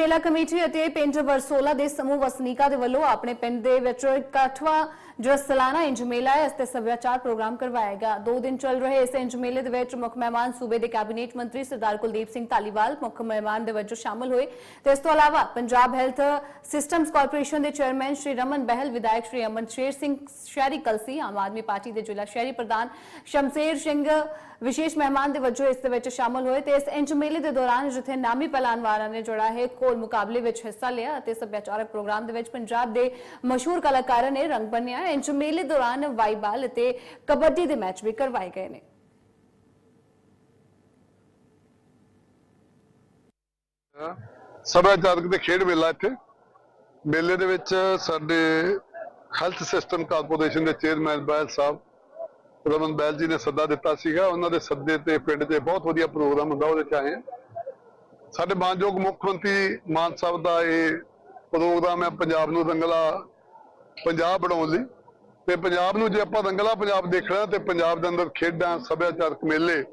ਮੇਲਾ ਕਮੇਟੀ ਅਤੇ ਪਿੰਡ ਵਰਸੋਲਾ ਦੇ ਸਮੂਹ ਵਸਨੀਕਾਂ ਦੇ ਵੱਲੋਂ ਆਪਣੇ ਪਿੰਡ ਦੇ ਵਿੱਚ ਇਕੱਠਵਾਂ ਜੋ ਸਾਲਾਨਾ ਇੰਜ ਮੇਲਾ ਹੈ, ਇਸ ਤੇ ਸੱਭਿਆਚਾਰ ਪ੍ਰੋਗਰਾਮ ਕਰਵਾਇਆ ਗਿਆ। ਦੋ ਦਿਨ ਚੱਲ ਰਹੇ ਇਸ ਇੰਜ ਮੇਲੇ ਦੇ ਵਿੱਚ ਮੁੱਖ ਮਹਿਮਾਨ ਸੂਬੇ ਦੇ ਕੈਬਨਿਟ ਮੰਤਰੀ ਸਰਦਾਰ ਕੁਲਦੀਪ ਸਿੰਘ ਧਾਲੀਵਾਲ, ਮੁੱਖ ਮਹਿਮਾਨ ਦੇ ਵਜੋਂ ਸ਼ਾਮਲ ਹੋਏ। ਤੇ ਇਸ ਤੋਂ ਇਲਾਵਾ ਪੰਜਾਬ ਹੈਲਥ ਸਿਸਟਮਸ ਕਾਰਪੋਰੇਸ਼ਨ ਦੇ ਚੇਅਰਮੈਨ ਸ਼੍ਰੀ ਰਮਨ ਬਹਿਲ, ਵਿਧਾਇਕ ਸ਼੍ਰੀ ਅਮਨ ਸ਼ੇਰ ਸਿੰਘ ਸ਼ਹਿਰੀ ਕਲਸੀ, ਆਮ ਆਦਮੀ ਪਾਰਟੀ ਦੇ ਜ਼ਿਲ੍ਹਾ ਸ਼ਹਿਰੀ ਪ੍ਰਧਾਨ ਸ਼ਮਸ਼ੇਰ ਸਿੰਘ, ਵਿਸ਼ੇਸ਼ ਮਹਿਮਾਨ ਦੇ ਵਜੋਂ ਇਸ ਦੇ ਵਿੱਚ ਸ਼ਾਮਲ ਹੋਏ। ਤੇ ਇਸ ਇੰਚ ਮੇਲੇ ਦੇ ਦੌਰਾਨ ਜਿੱਥੇ ਨਾਮੀ ਪਹਿਲਵਾਨਾਂ ਨੇ ਜੋੜਾ ਹੈ ਖੋਲ ਮੁਕਾਬਲੇ ਵਿੱਚ ਹਿੱਸਾ ਲਿਆ ਅਤੇ ਸੱਭਿਆਚਾਰਕ ਪ੍ਰੋਗਰਾਮ ਦੇ ਵਿੱਚ ਪੰਜਾਬ ਦੇ ਮਸ਼ਹੂਰ ਕਲਾਕਾਰਾਂ ਨੇ ਰੰਗ ਬੰਨਿਆ। ਇੰਚ ਮੇਲੇ ਦੌਰਾਨ ਵਾਲੀਬਾਲ ਅਤੇ ਕਬੱਡੀ ਦੇ ਮੈਚ ਵੀ ਕਰਵਾਏ ਗਏ ਨੇ। ਸਭਿਆਚਾਰਕ ਤੇ ਖੇਡ ਮੇਲਾ ਇੱਥੇ। ਮੇਲੇ ਦੇ ਵਿੱਚ ਸਾਡੇ ਹੈਲਥ ਸਿਸਟਮ ਕਾਰਪੋਰੇਸ਼ਨ ਦੇ ਚੇਅਰਮੈਨ ਬੈਲ ਸਾਹਿਬ, ਰਮਨ ਬੈਲ ਜੀ ਨੇ ਸੱਦਾ ਦਿੱਤਾ ਸੀਗਾ। ਉਹਨਾਂ ਦੇ ਸੱਦੇ ਤੇ, ਪਿੰਡ 'ਚ ਬਹੁਤ ਵਧੀਆ ਪ੍ਰੋਗਰਾਮ ਹੁੰਦਾ, ਉਹਦੇ 'ਚ ਆਏ ਹਾਂ। ਸਾਡੇ ਮਾਨਯੋਗ ਮੁੱਖ ਮੰਤਰੀ ਮਾਨ ਸਾਹਿਬ ਦਾ ਇਹ ਪ੍ਰੋਗਰਾਮ ਹੈ ਪੰਜਾਬ ਨੂੰ ਰੰਗਲਾ ਪੰਜਾਬ ਬਣਾਉਣ ਲਈ ਤੇ ਪੰਜਾਬ ਨੂੰ ਜੇ ਆਪਾਂ ਰੰਗਲਾ ਪੰਜਾਬ ਦੇਖਣਾ ਤੇ ਪੰਜਾਬ ਦੇ ਅੰਦਰ ਖੇਡਾਂ, ਸੱਭਿਆਚਾਰਕ ਮੇਲੇ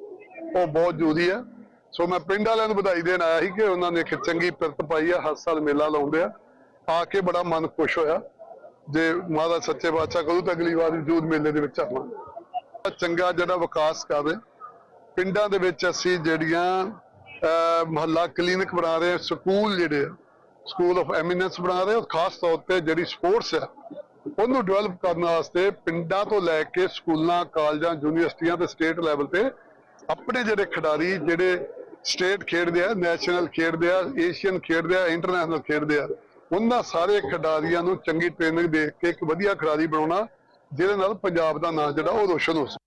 ਉਹ ਬਹੁਤ ਜ਼ਰੂਰੀ ਹੈ ਸੋ ਮੈਂ ਪਿੰਡ ਵਾਲਿਆਂ ਨੂੰ ਵਧਾਈ ਦੇਣ ਆਇਆ ਸੀ ਕਿ ਉਹਨਾਂ ਨੇ ਇੱਕ ਚੰਗੀ ਪਿਰਤ ਪਾਈ ਆ, ਹਰ ਸਾਲ ਮੇਲਾ ਲਾਉਂਦੇ ਆ। ਆ ਕੇ ਬੜਾ ਮਨ ਖੁਸ਼ ਹੋਇਆ। ਜੇ ਮਹਾਰਾਜ ਸੱਚੇ ਬਾਦਸ਼ਾਹ ਕਰੂ ਤਾਂ ਅਗਲੀ ਵਾਰ ਵੀ ਮੇਲੇ ਦੇ ਵਿੱਚ ਆਵਾਂਗੇ। ਚੰਗਾ ਜਿਹੜਾ ਵਿਕਾਸ ਕਰ ਰਹੇ। ਪਿੰਡਾਂ ਦੇ ਵਿੱਚ ਅਸੀਂ ਜਿਹੜੀਆਂ ਮੁਹੱਲਾ ਕਲੀਨਿਕ ਬਣਾ ਰਹੇ ਹਾਂ ਸਕੂਲ ਜਿਹੜੇ ਆ, ਸਕੂਲ ਆਫ ਐਮੀਨੈਂਸ ਬਣਾ ਰਹੇ ਹਾਂ ਖਾਸ ਤੌਰ ਤੇ ਜਿਹੜੀ ਸਪੋਰਟਸ ਆ, ਉਹਨੂੰ ਡਿਵੈਲਪ ਕਰਨ ਵਾਸਤੇ ਪਿੰਡਾਂ ਤੋਂ ਲੈ ਕੇ ਸਕੂਲਾਂ, ਕਾਲਜਾਂ, ਯੂਨੀਵਰਸਿਟੀਆਂ ਤੇ ਸਟੇਟ ਲੈਵਲ ਤੇ ਆਪਣੇ ਜਿਹੜੇ ਖਿਡਾਰੀ, ਜਿਹੜੇ ਸਟੇਟ ਖੇਡਦੇ ਆ ਨੈਸ਼ਨਲ ਖੇਡਦੇ ਆ ਏਸ਼ੀਅਨ ਖੇਡਦੇ ਆ ਇੰਟਰਨੈਸ਼ਨਲ ਖੇਡਦੇ ਆ, ਉਹਨਾਂ ਸਾਰੇ ਖਿਡਾਰੀਆਂ ਨੂੰ ਚੰਗੀ ਟ੍ਰੇਨਿੰਗ ਦੇ ਕੇ ਇੱਕ ਵਧੀਆ ਖਿਡਾਰੀ ਬਣਾਉਣਾ, ਜਿਹਦੇ ਨਾਲ ਪੰਜਾਬ ਦਾ ਨਾਂ ਜਿਹੜਾ ਉਹ ਰੋਸ਼ਨ ਹੋ ਸਕੇ।